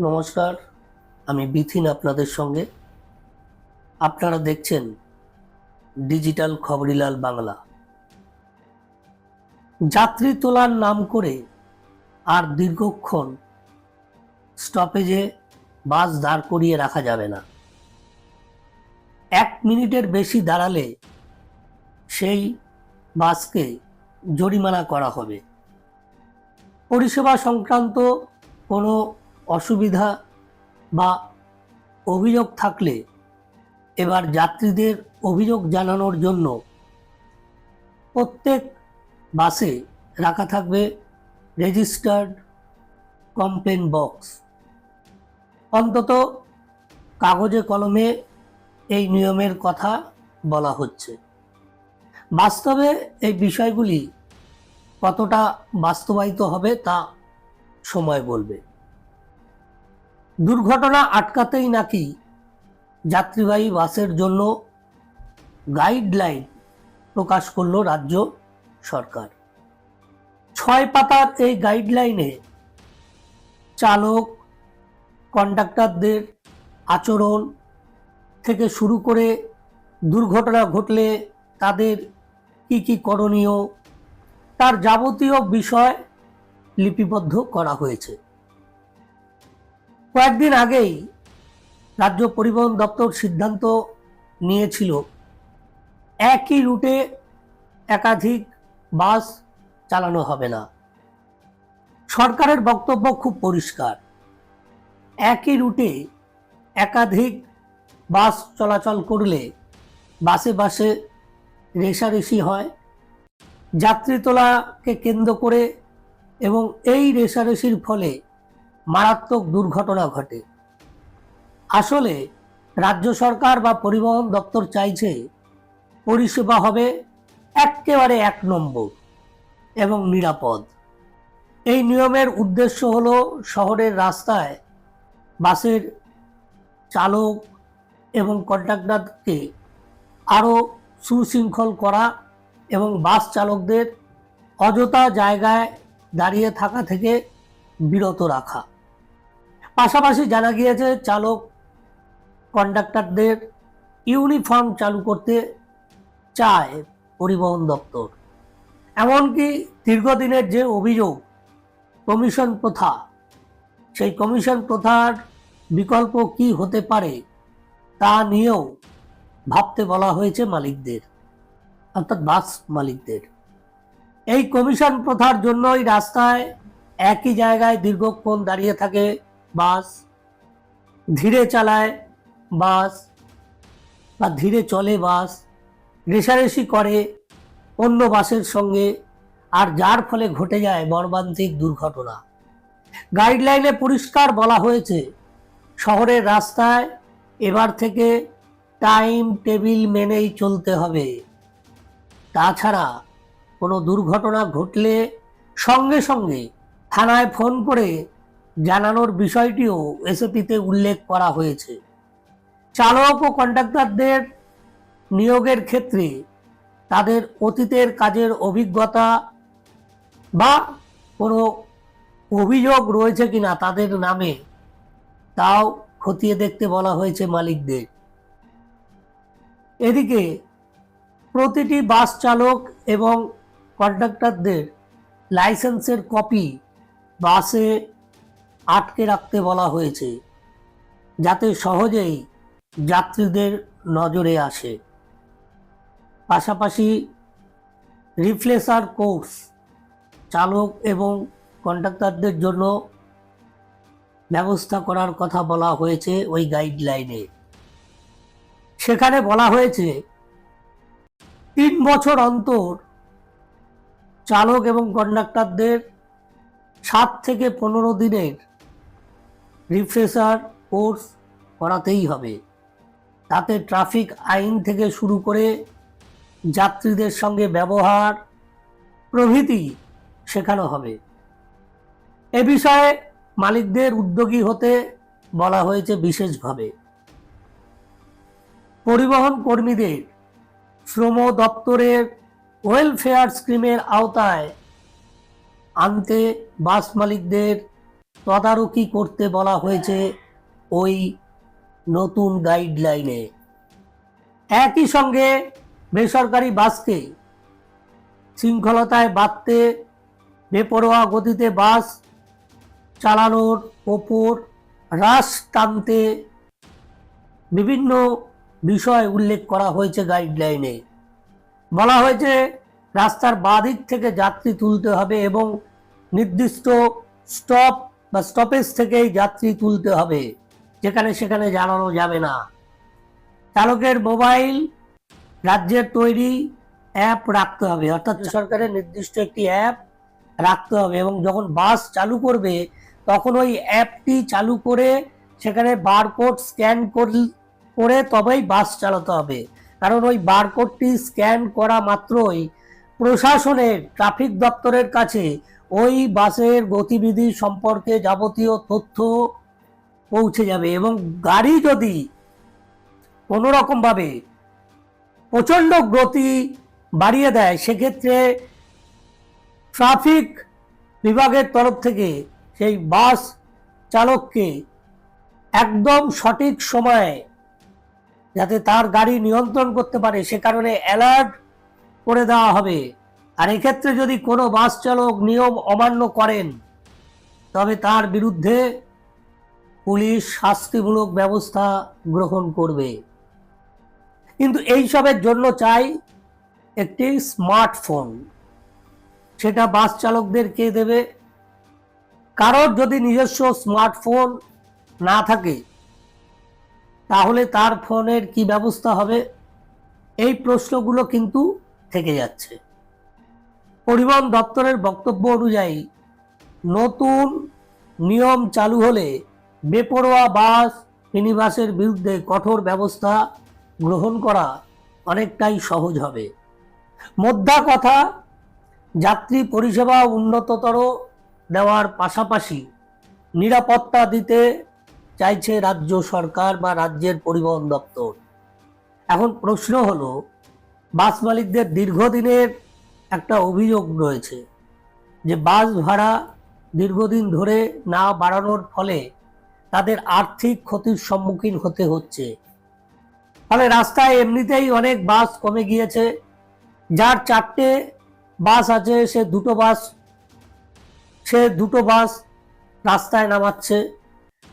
নমস্কার, আমি বিথিন আপনাদের সঙ্গে। আপনারা দেখছেন ডিজিটাল খবরিলাল বাংলা। যাত্রী তোলার নাম করে আর দীর্ঘক্ষণ স্টপেজে বাস দাঁড় করিয়ে রাখা যাবে না। এক মিনিটের বেশি দাঁড়ালে সেই বাসকে জরিমানা করা হবে। পরিষেবা সংক্রান্ত কোনো অসুবিধা বা অভিযোগ থাকলে এবার যাত্রীদের অভিযোগ জানানোর জন্য প্রত্যেক বাসে রাখা থাকবে রেজিস্টার্ড কমপ্লেন বক্স। অন্তত কাগজে কলমে এই নিয়মের কথা বলা হচ্ছে। বাস্তবে এই বিষয়গুলি কতটা বাস্তবায়িত হবে তা সময় বলবে। দুর্ঘটনা আটকাতেই নাকি যাত্রীবাহী বাসের জন্য গাইডলাইন প্রকাশ করল রাজ্য সরকার। ছয় পাতার এই গাইডলাইনে চালক, কন্ডাক্টরদের আচরণ থেকে শুরু করে দুর্ঘটনা ঘটলে তাদের কি কি করণীয়, তার যাবতীয় বিষয় লিপিবদ্ধ করা হয়েছে। কয়েকদিন আগেই রাজ্য পরিবহন দপ্তর সিদ্ধান্ত নিয়েছিল একই রুটে একাধিক বাস চালানো হবে না। সরকারের বক্তব্য খুব পরিষ্কার। একই রুটে একাধিক বাস চলাচল করলে বাসে বাসে রেশারেশি হয়। যাত্রী তোলাকে কেন্দ্র করে এবং এই রেশারেশির ফলে মারাত্মক দুর্ঘটনা ঘটে। আসলে রাজ্য সরকার বা পরিবহন দপ্তর চাইছে পরিষেবা হবে একেবারে এক নম্বর এবং নিরাপদ। এই নিয়মের উদ্দেশ্য হলো শহরের রাস্তায় বাসের চালক এবং কন্ট্রাক্টরকে আরও সুশৃঙ্খল করা এবং বাস চালকদের অযথা জায়গায় দাঁড়িয়ে থাকা থেকে বিরত রাখা। পাশাপাশি জানা গিয়েছে চালক কন্ডাক্টরদের ইউনিফর্ম চালু করতে চায় পরিবহন দপ্তর। এমনকি দীর্ঘদিনের যে অভিযোগ কমিশন প্রথা, সেই কমিশন প্রথার বিকল্প কি হতে পারে তা নিয়েও ভাবতে বলা হয়েছে মালিকদের, অর্থাৎ বাস মালিকদের। এই কমিশন প্রথার জন্যই রাস্তায় একই জায়গায় দীর্ঘক্ষণ দাঁড়িয়ে থাকে বাস, ধীরে চালায় বাস বা ধীরে চলে বাস, রেশারেশি করে অন্য বাসের সঙ্গে আর যার ফলে ঘটে যায় মর্মান্তিক দুর্ঘটনা। গাইডলাইনে পরিষ্কার বলা হয়েছে, শহরের রাস্তায় এবার থেকে টাইম টেবিল মেনেই চলতে হবে। তাছাড়া কোনো দুর্ঘটনা ঘটলে সঙ্গে সঙ্গে থানায় ফোন করে জানানোর বিষয়টিও এসওপিতে উল্লেখ করা হয়েছে। চালক ও কন্ডাক্টরদের নিয়োগের ক্ষেত্রে তাদের অতীতের কাজের অভিজ্ঞতা বা কোনো অভিযোগ রয়েছে কিনা তাদের নামে তাও খতিয়ে দেখতে বলা হয়েছে মালিকদের। এদিকে প্রতিটি বাস চালক এবং কন্ডাক্টরদের লাইসেন্সের কপি বাসে আটকে রাখতে বলা হয়েছে, যাতে সহজেই যাত্রীদের নজরে আসে। পাশাপাশি রিফ্লেসার কোর্স চালক এবং কন্ডাক্টরদের জন্য ব্যবস্থা করার কথা বলা হয়েছে ওই গাইডলাইনে সেখানে বলা হয়েছে, তিন বছর অন্তর চালক এবং কন্ডাক্টরদের সাত থেকে পনেরো দিনের রিফ্রেশার কোর্স করাতেই হবে। তাতে ট্রাফিক আইন থেকে শুরু করে যাত্রীদের সঙ্গে ব্যবহার প্রভৃতি শেখানো হবে। এ বিষয়ে মালিকদের উদ্যোগী হতে বলা হয়েছে বিশেষভাবে। পরিবহন কর্মীদের শ্রম দপ্তরের ওয়েলফেয়ার স্কিমের আওতায় আনতে বাস মালিকদের তদারকি করতে বলা হয়েছে ওই নতুন গাইডলাইনে। একই সঙ্গে বেসরকারি বাসকে শৃঙ্খলতায় বাঁধতে, বেপরোয়া গতিতে বাস চালানোর ওপর হ্রাস টানতে বিভিন্ন বিষয় উল্লেখ করা হয়েছে গাইডলাইনে। বলা হয়েছে, রাস্তার বাদিক থেকে যাত্রী তুলতে হবে এবং নির্দিষ্ট স্টপ বা স্টপেজ থেকেই যাত্রী তুলতে হবে। যেখানে সেখানে জানানো যাবে না। চালকের মোবাইল রাজ্যের তৈরি অ্যাপ রাখতে হবে। অর্থাৎ সরকারের নির্দিষ্ট একটি অ্যাপ রাখতে হবে এবং যখন বাস চালু করবে তখন ওই অ্যাপটি চালু করে সেখানে বারকোড স্ক্যান করে তবেই বাস চালাতে হবে। কারণ ওই বারকোডটি স্ক্যান করা মাত্রই প্রশাসনের ট্রাফিক দপ্তরের কাছে ওই বাসের গতিবিধি সম্পর্কে যাবতীয় তথ্য পৌঁছে যাবে এবং গাড়ি যদি কোনো রকমভাবে প্রচণ্ড গতি বাড়িয়ে দেয়, সেক্ষেত্রে ট্রাফিক বিভাগের তরফ থেকে সেই বাস চালককে একদম সঠিক সময়ে যাতে তার গাড়ি নিয়ন্ত্রণ করতে পারে, সে কারণে অ্যালার্ট করে দেওয়া হবে। আর এক্ষেত্রে যদি কোনো বাস চালক নিয়ম অমান্য করেন, তবে তার বিরুদ্ধে পুলিশ শাস্তিমূলক ব্যবস্থা গ্রহণ করবে। কিন্তু এইসবের জন্য চাই একটি স্মার্টফোন। সেটা বাস চালকদের কে দেবে? কারোর যদি নিজস্ব স্মার্টফোন না থাকে, তাহলে তার ফোনের কি ব্যবস্থা হবে? এই প্রশ্নগুলো কিন্তু থেকে যাচ্ছে। পরিবহন দপ্তরের বক্তব্য অনুযায়ী, নতুন নিয়ম চালু হলে বেপরোয়া বাস, মিনিবাসের বিরুদ্ধে কঠোর ব্যবস্থা গ্রহণ করা অনেকটাই সহজ হবে। মোদ্দা কথা, যাত্রী পরিষেবা উন্নততর দেওয়ার পাশাপাশি নিরাপত্তা দিতে চাইছে রাজ্য সরকার বা রাজ্যের পরিবহন দপ্তর। এখন প্রশ্ন হলো, বাস মালিকদের দীর্ঘদিনের একটা অভিযোগ রয়েছে যে বাস ভাড়া দীর্ঘদিন ধরে না বাড়ানোর ফলে তাদের আর্থিক ক্ষতির সম্মুখীন হতে হচ্ছে। ফলে রাস্তায় এমনিতেই অনেক বাস কমে গিয়েছে। যার চারটে বাস আছে, সে দুটো বাস, সে দুটো বাস রাস্তায় নামাচ্ছে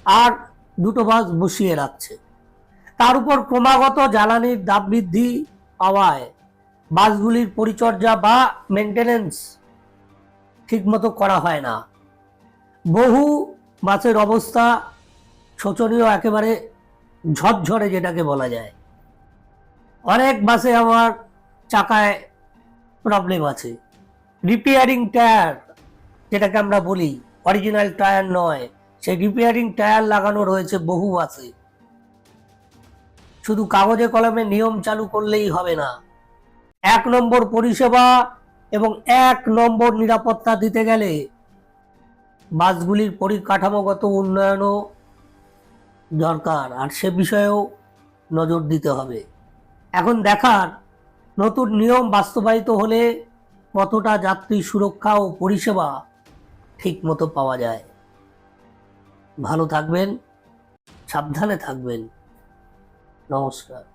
আর দুটো বাস বসিয়ে রাখছে। তার উপর ক্রমাগত জ্বালানির দাম বৃদ্ধি পাওয়ায় বাসগুলির পরিচর্যা বা মেনটেনেন্স ঠিকমতো করা হয় না। বহু বাসের অবস্থা শোচনীয়, একেবারে ঝরঝরে যেটাকে বলা যায়। অনেক বাসে আমার চাকায় প্রবলেম আছে। রিপেয়ারিং টায়ার যেটাকে আমরা বলি অরিজিনাল টায়ার নয়, সেই রিপেয়ারিং টায়ার লাগানো রয়েছে বহু বাসে। শুধু কাগজে কলমে নিয়ম চালু করলেই হবে না। এক নম্বর পরিষেবা এবং এক নম্বর নিরাপত্তা দিতে গেলে বাসগুলির পরিকাঠামোগত উন্নয়নও দরকার। আর সে বিষয়েও নজর দিতে হবে। এখন দেখার নতুন নিয়ম বাস্তবায়িত হলে কতটা যাত্রী সুরক্ষা ও পরিষেবা ঠিকমতো পাওয়া যায়। ভালো থাকবেন, সাবধানে থাকবেন। নমস্কার।